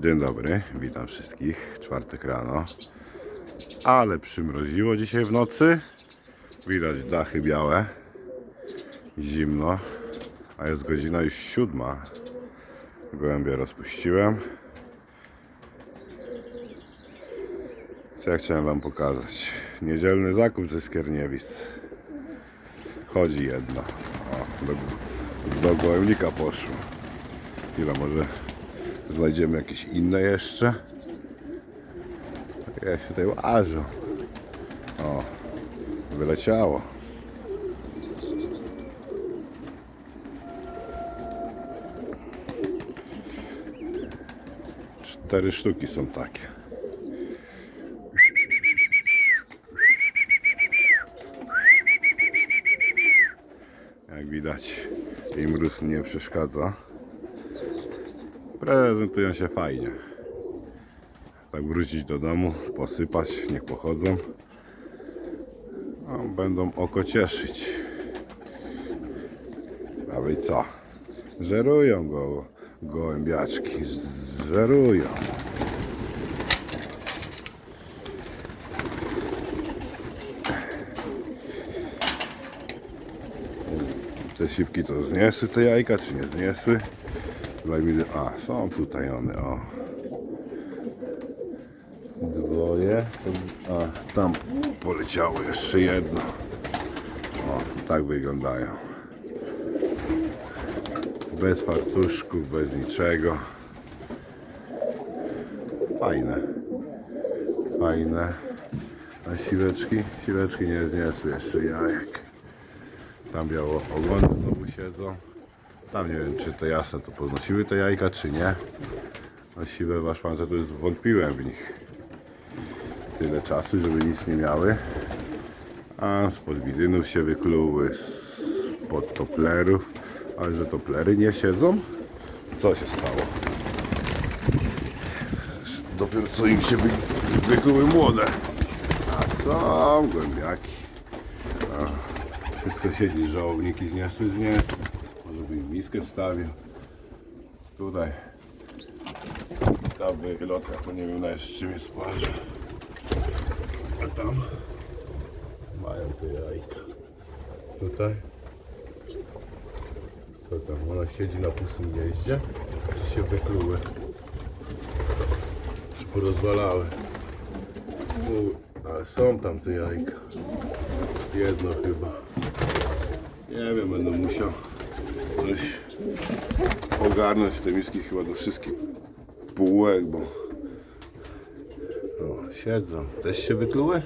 Dzień dobry, witam wszystkich. Czwartek rano. Ale przymroziło dzisiaj w nocy. Widać dachy białe. Zimno. A jest godzina już siódma. Gołębie rozpuściłem. Co ja chciałem wam pokazać? Niedzielny zakup ze Skierniewic. Chodzi jedno. O, do, do gołębnika poszło. Ile może Znajdziemy jakieś inne jeszcze. Ja się tutaj łażą. O, wyleciało. Cztery sztuki są takie. Jak widać, im mróz nie przeszkadza prezentują się fajnie. Tak wrócić do domu, posypać, niech pochodzą. Będą oko cieszyć. Wy co? Żerują go gołębiaczki, żerują. Te sipki to zniesły te jajka, czy nie zniesły? A są tutaj one, o. Dwoje. A tam poleciało jeszcze jedno. O, tak wyglądają. Bez fartuszków, bez niczego. Fajne. Fajne. A siweczki? Siweczki nie zniosły jeszcze jajek. Tam biało ogony znowu siedzą. Tam nie wiem, czy te jasne to podnosiły te jajka, czy nie. No siwe waszpanże to jest wątpiłem w nich. Tyle czasu, żeby nic nie miały. A spod widynów się wykluły, spod toplerów. Ale że toplery nie siedzą? Co się stało? Dopiero co im się wy, wykluły młode. A są głębiaki. A, wszystko siedzi, żołniki zniosły, zniosły. Miskę wstawił. Tutaj ta wylotka to nie wiem na z czym jest płaża. A tam mają te jajka. Tutaj. Co tam? Ona siedzi na pustym gnieździe. Czy się wykluły? Czy porozwalały? Ale są tam te jajka. Jedno chyba. Nie wiem, będę musiał coś ogarnąć te miski chyba do wszystkich półek, bo o, siedzą. Też się wykluły?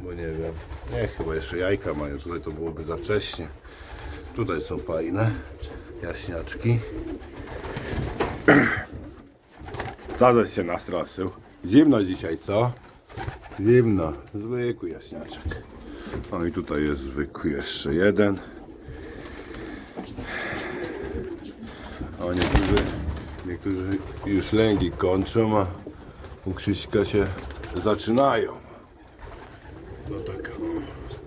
Bo nie wiem. Nie, chyba jeszcze jajka mają. Tutaj to byłoby za wcześnie. Tutaj są fajne jaśniaczki. Tadek się nastraszył. Zimno dzisiaj, co? Zimno. Zwykły jaśniaczek. No i tutaj jest zwykły jeszcze jeden. O niektórzy, niektórzy już lęgi kończą, a u Krzyśka się zaczynają. No tak,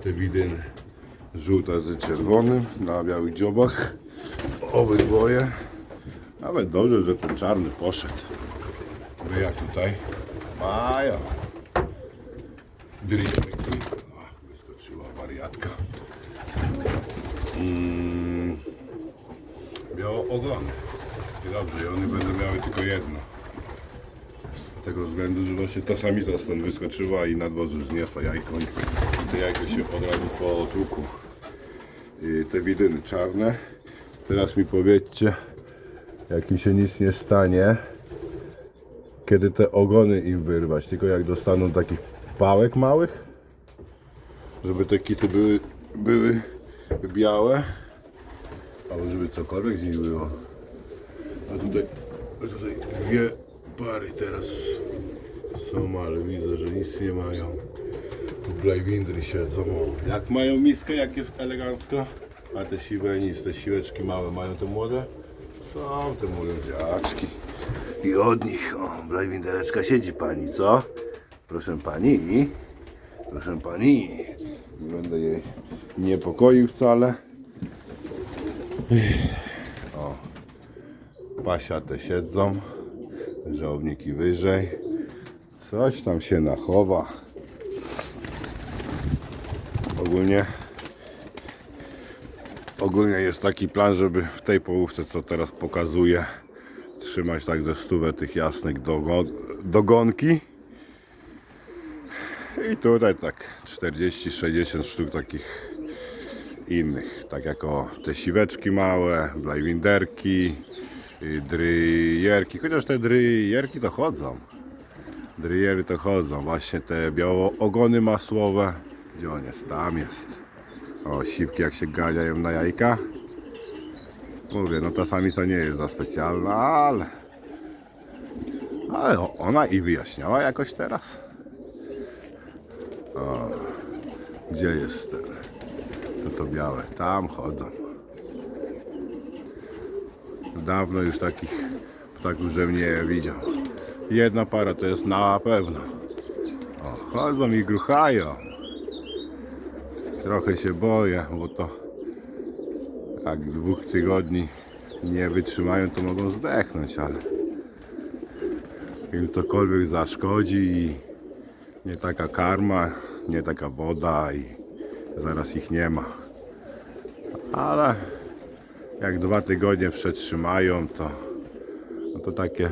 te widyny. Żółta z czerwonym na białych dziobach. Obydwoje. Nawet dobrze, że ten czarny poszedł. Wy jak tutaj mają. O, Wyskoczyła wariatka. Mm. Biało ogony. Dobrze, i one będą miały tylko jedno. Z tego względu, że właśnie ta samica stąd wyskoczyła i na dworzu zniosła jajko i te jajko się od razu po tłuku. I te widyny czarne. Teraz mi powiedzcie, jak im się nic nie stanie, kiedy te ogony im wyrwać, tylko jak dostaną takich pałek małych, żeby te kity były, były białe, albo żeby cokolwiek z nich było. A tutaj, a tutaj dwie pary teraz są, ale widzę, że nic nie mają. Blajwindry siedzą. Jak mają miskę, jak jest elegancko, a te siwe nic, te siłeczki małe mają te młode? Są te młode dziaczki. I od nich, o, blajwindereczka siedzi pani, co? Proszę pani, proszę pani. Będę jej niepokoił wcale. O, pasia te siedzą. żołniki wyżej. Coś tam się nachowa. Ogólnie ogólnie jest taki plan, żeby w tej połówce, co teraz pokazuję, trzymać tak ze stówę tych jasnych dogo dogonki. I tutaj tak 40-60 sztuk takich innych, tak jak o te siweczki małe, blajwinderki, y, dryjerki, chociaż te dryjerki to chodzą. Dryery to chodzą, właśnie te białoogony masłowe. Gdzie on jest? Tam jest. O, siwki jak się ganiają na jajka. Mówię, no ta samica nie jest za specjalna, ale... Ale ona i wyjaśniała jakoś teraz. O, gdzie jest ten? To to białe. Tam chodzą. Dawno już takich ptaków, żebym nie widział. Jedna para to jest na pewno. O, chodzą i gruchają. Trochę się boję, bo to jak dwóch tygodni nie wytrzymają, to mogą zdechnąć, ale im cokolwiek zaszkodzi i nie taka karma, nie taka woda i zaraz ich nie ma. Ale jak dwa tygodnie przetrzymają, to, no to takie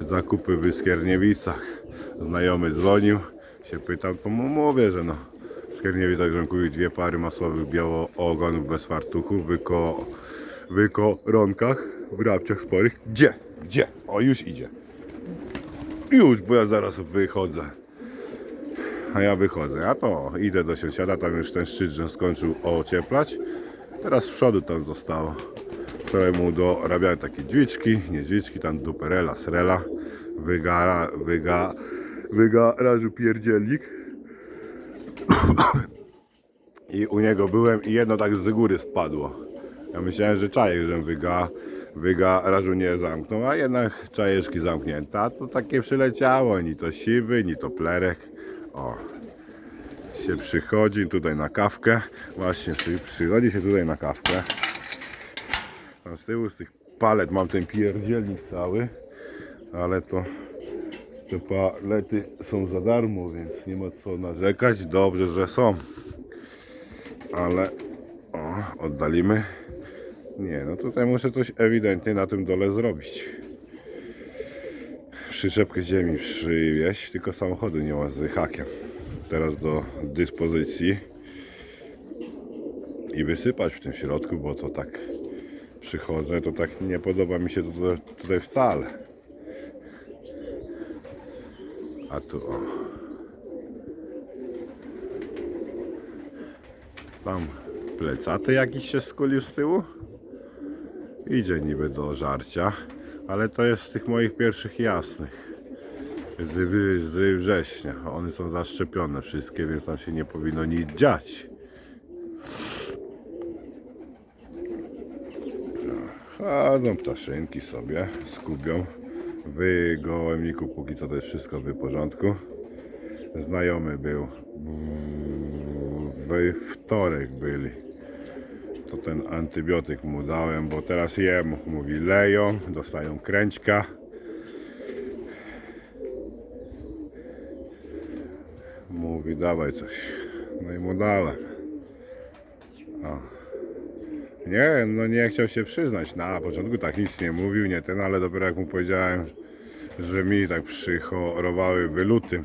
zakupy w Skierniewicach. Znajomy dzwonił, się pytał, to mu mówię, że no w Skierniewicach kupił dwie pary masłowych białoogonów bez fartuchów, wyko, wykoronkach, w rabciach sporych. Gdzie? Gdzie? O, już idzie. Już, bo ja zaraz wychodzę. A ja wychodzę. Ja to idę do sąsiada, tam już ten szczyt skończył ocieplać. Teraz z przodu tam zostało. Wczoraj mu dorabiałem takie dźwiczki, nie dźwiczki, tam duperela, srela. Wygara, wyga, wygarażu pierdzielnik. I u niego byłem i jedno tak z góry spadło. Ja myślałem, że czajek, że wyga, wygarażu nie zamknął, a jednak czajeczki zamknięte. A to takie przyleciało, ni to siwy, ni to plerek. O, się przychodzi tutaj na kawkę. Właśnie, przy- przychodzi się tutaj na kawkę. A z tyłu z tych palet mam ten pierdzielnik cały, ale to te palety są za darmo, więc nie ma co narzekać. Dobrze, że są. Ale o, oddalimy. Nie, no tutaj muszę coś ewidentnie na tym dole zrobić. Przyczepkę ziemi przywieźć, tylko samochodu nie ma z hakiem. Teraz do dyspozycji i wysypać w tym środku, bo to tak przychodzę, to tak nie podoba mi się to tutaj, tutaj wcale. A tu o. Tam plecaty jakiś się skulił z tyłu. Idzie niby do żarcia, ale to jest z tych moich pierwszych jasnych. Z, z września. One są zaszczepione wszystkie, więc tam się nie powinno nic dziać. Chodzą ptaszynki sobie, skubią. W gołębniku póki co to jest wszystko w porządku. Znajomy był. We wtorek byli. To ten antybiotyk mu dałem, bo teraz jemu mówi leją, dostają kręćka. Mówi dawaj coś. No i mu dałem. O. Nie no nie chciał się przyznać. Na początku tak nic nie mówił, nie ten, ale dopiero jak mu powiedziałem, że mi tak przychorowały wylutym.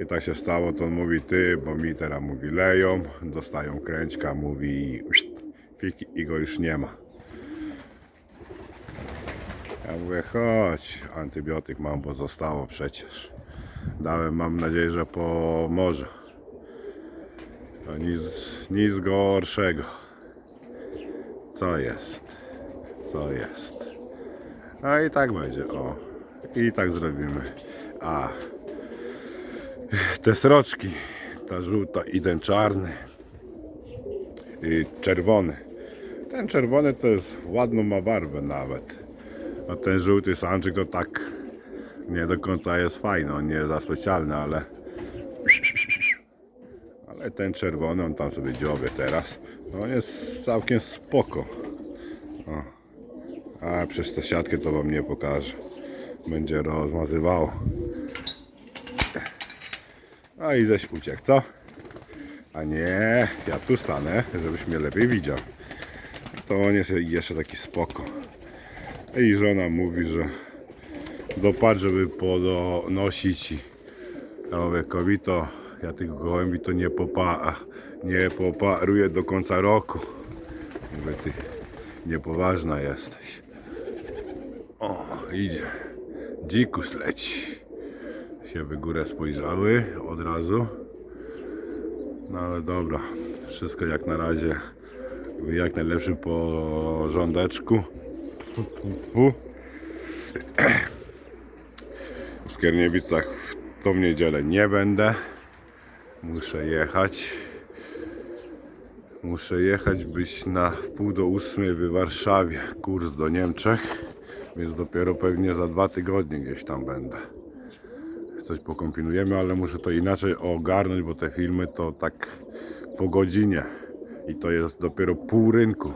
I tak się stało, to on mówi ty, bo mi teraz mówi leją, dostają kręćka, mówi fik i go już nie ma. Ja mówię, chodź, antybiotyk mam, bo zostało przecież. Dałem, mam nadzieję, że pomoże. To nic, nic gorszego. Co jest? Co jest? A i tak będzie, o. I tak zrobimy. A te sroczki, ta żółta i ten czarny i czerwony. Ten czerwony to jest ładną ma barwę nawet. A ten żółty samczyk to tak nie do końca jest fajny, on nie jest za specjalny, ale ale ten czerwony, on tam sobie dziobie teraz. No jest całkiem spoko. O. A przez tę siatkę to wam nie pokażę. będzie rozmazywało. No i żeś uciekł, co? A nie, ja tu stanę, żebyś mnie lepiej widział. To on jest jeszcze taki spoko. I żona mówi, że dopadł, żeby podnosić ja mówię, kobito, ja tych gołębi to nie popa, nie poparuję do końca roku. Mówię, ty niepoważna jesteś. O, idzie. Dzikus leci. Się w górę spojrzały od razu. No ale dobra, wszystko jak na razie w jak najlepszym porządeczku. W Skierniewicach w tą niedzielę nie będę. Muszę jechać. Muszę jechać być na wpół do ósmej w Warszawie. Kurs do Niemczech. Więc dopiero pewnie za dwa tygodnie gdzieś tam będę. Coś pokombinujemy, ale muszę to inaczej ogarnąć, bo te filmy to tak po godzinie. I to jest dopiero pół rynku.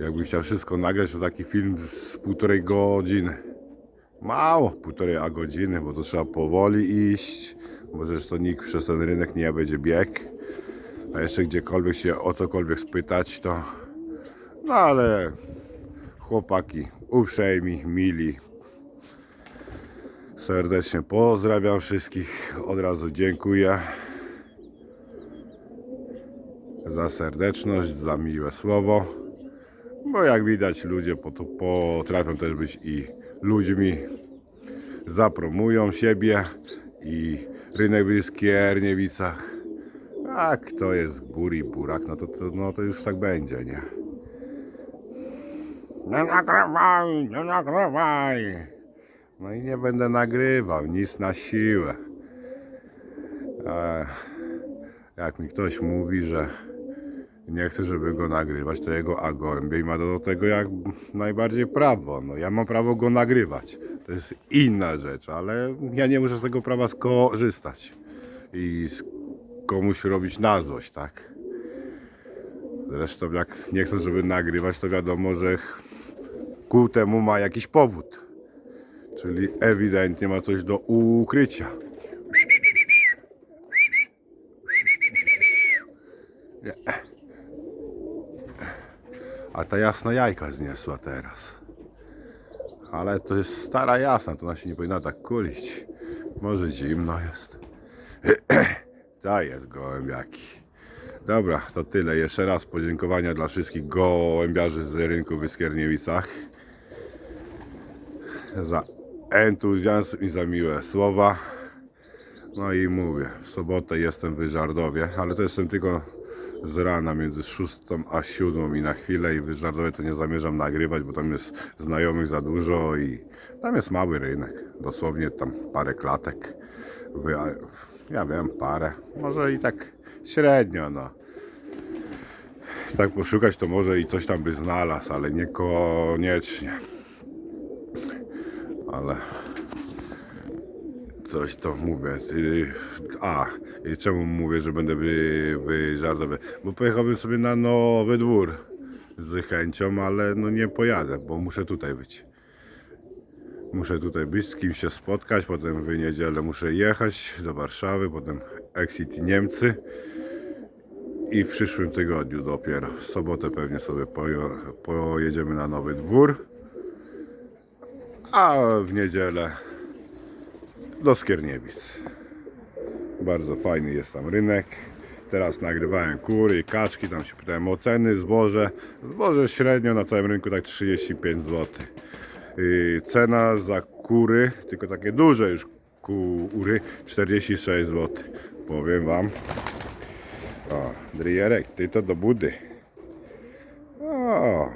Jakbym chciał wszystko nagrać, to taki film z półtorej godziny. Mało, półtorej a godziny, bo to trzeba powoli iść, bo zresztą nikt przez ten rynek nie będzie bieg. A jeszcze gdziekolwiek się o cokolwiek spytać, to... No ale chłopaki uprzejmi, mili. Serdecznie pozdrawiam wszystkich, od razu dziękuję za serdeczność, za miłe słowo. Bo jak widać ludzie pot- potrafią też być i ludźmi. Zapromują siebie i rynek w Skierniewicach. A kto jest buri burak, no to, to, no to już tak będzie, nie? Nie nagrywaj, nie nagrywaj. No i nie będę nagrywał, nic na siłę. Jak mi ktoś mówi, że nie chce, żeby go nagrywać, to jego a gołębiej ma do tego jak najbardziej prawo. No ja mam prawo go nagrywać. To jest inna rzecz, ale ja nie muszę z tego prawa skorzystać i z komuś robić na złość, tak? Zresztą jak nie chcą, żeby nagrywać, to wiadomo, że ku temu ma jakiś powód. Czyli ewidentnie ma coś do ukrycia. Nie. A ta jasna jajka zniosła teraz. Ale to jest stara jasna, to ona się nie powinna tak kulić. Może zimno jest. To jest gołębiaki. Dobra, to tyle. Jeszcze raz podziękowania dla wszystkich gołębiarzy z rynku w Skierniewicach za entuzjazm i za miłe słowa. No i mówię, w sobotę jestem w Żardowie, ale to jestem tylko z rana między 6 a 7 i na chwilę i w to nie zamierzam nagrywać, bo tam jest znajomych za dużo i tam jest mały rynek, dosłownie tam parę klatek. Ja wiem, parę, może i tak średnio, no. Tak poszukać to może i coś tam by znalazł, ale niekoniecznie. Ale coś to mówię. A, czemu mówię, że będę wy, wy żartowy? Bo pojechałbym sobie na nowy dwór z chęcią, ale no nie pojadę, bo muszę tutaj być. Muszę tutaj być, z kimś się spotkać, potem w niedzielę muszę jechać do Warszawy, potem Exit i Niemcy. I w przyszłym tygodniu dopiero, w sobotę pewnie sobie pojedziemy na nowy dwór. A w niedzielę do Skierniewic. Bardzo fajny jest tam rynek. Teraz nagrywałem kury, kaczki, tam się pytałem o ceny, zboże. Zboże średnio na całym rynku tak 35 zł. Yy, cena za kury, tylko takie duże już kury, 46 zł. Powiem wam. O, drierek, ty to do budy. O,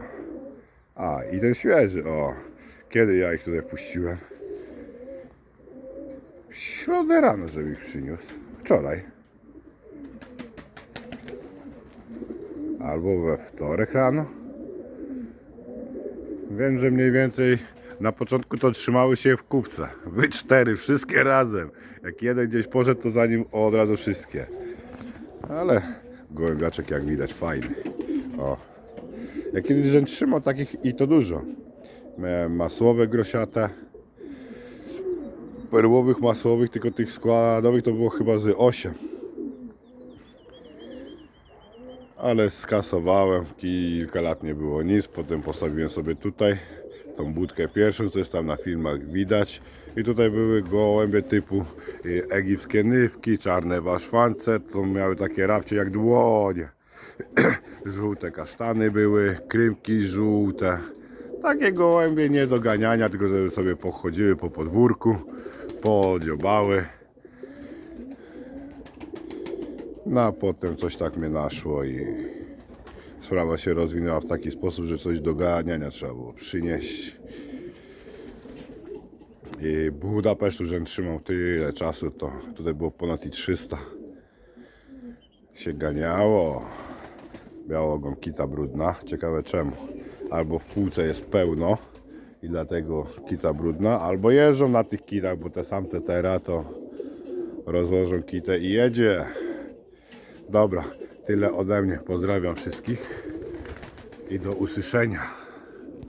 a i ten świeży, o. Kiedy ja ich tutaj puściłem? W środę rano, żeby ich przyniósł. Wczoraj. Albo we wtorek rano. Wiem, że mniej więcej na początku to trzymały się w kupce. Wy cztery, wszystkie razem. Jak jeden gdzieś poszedł, to za nim od razu wszystkie. Ale gołębiaczek jak widać fajny. O. Ja kiedyś żem trzymał takich i to dużo. Miałem masłowe grosiate, perłowych, masłowych, tylko tych składowych to było chyba z 8. Ale skasowałem, kilka lat nie było nic, potem postawiłem sobie tutaj tą budkę pierwszą, co jest tam na filmach widać. I tutaj były gołębie typu y, egipskie nywki, czarne waszwance, to miały takie rapcie jak dłonie. żółte kasztany były, krymki żółte. Takie gołębie nie do ganiania, tylko żeby sobie pochodziły po podwórku, podziobały. No a potem coś tak mnie naszło i sprawa się rozwinęła w taki sposób, że coś do ganiania trzeba było przynieść. I Budapesztu, żem trzymał tyle czasu, to tutaj było ponad i 300. Się ganiało. Biała kita brudna. Ciekawe czemu. Albo w półce jest pełno i dlatego kita brudna, albo jeżdżą na tych kitach, bo te samce teraz to rozłożą kitę i jedzie. Dobra, tyle ode mnie. Pozdrawiam wszystkich i do usłyszenia.